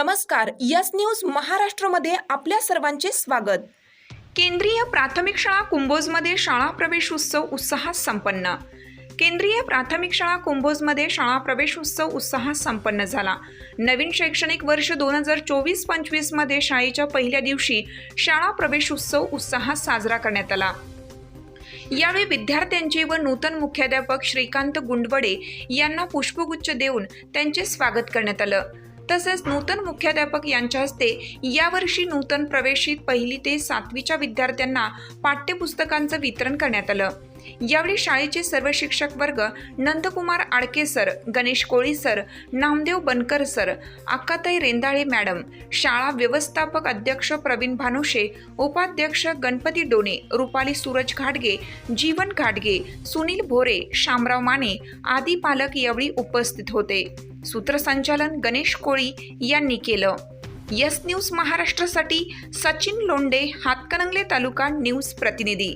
नमस्कार yes news महाराष्ट्रमध्ये आपल्या सर्वांचे स्वागत. केंद्रीय प्राथमिक शाळा कुंभोजमध्ये शाळा प्रवेश उत्सव उत्साहात संपन्न. केंद्रीय प्राथमिक शाळा कुंभोजमध्ये शाळा प्रवेश उत्सव उत्साहात संपन्न झाला. नवीन शैक्षणिक वर्ष दोन हजार चोवीस पंचवीसमध्ये शाळेच्या पहिल्या दिवशी शाळा प्रवेश उत्सव उत्साहात साजरा करण्यात आला. यावेळी विद्यार्थ्यांचे व नूतन मुख्याध्यापक श्रीकांत गुंडवडे यांना पुष्पगुच्छ देऊन त्यांचे स्वागत करण्यात आलं. तसेच नूतन मुख्याध्यापक यांच्या हस्ते यावर्षी नूतन प्रवेशित पहिली ते सातवीच्या विद्यार्थ्यांना पाठ्यपुस्तकांचं वितरण करण्यात आलं. यावेळी शाळेचे सर्व शिक्षक वर्ग Nandkumar Adke sir Ganesh Koli sir Namdev Bankar sir Akkatai Rendale madam शाळा व्यवस्थापक अध्यक्ष प्रवीण भानुशे उपाध्यक्ष गणपती डोणे रुपाली सूरज घाटगे जीवन घाटगे सुनील भोरे शामराव माने आदी पालक यावेळी उपस्थित होते. सूत्रसंचालन गणेश कोळी यांनी केलं. यस न्यूज महाराष्ट्रासाठी सचिन लोंडे हातकणंगले तालुका न्यूज प्रतिनिधी.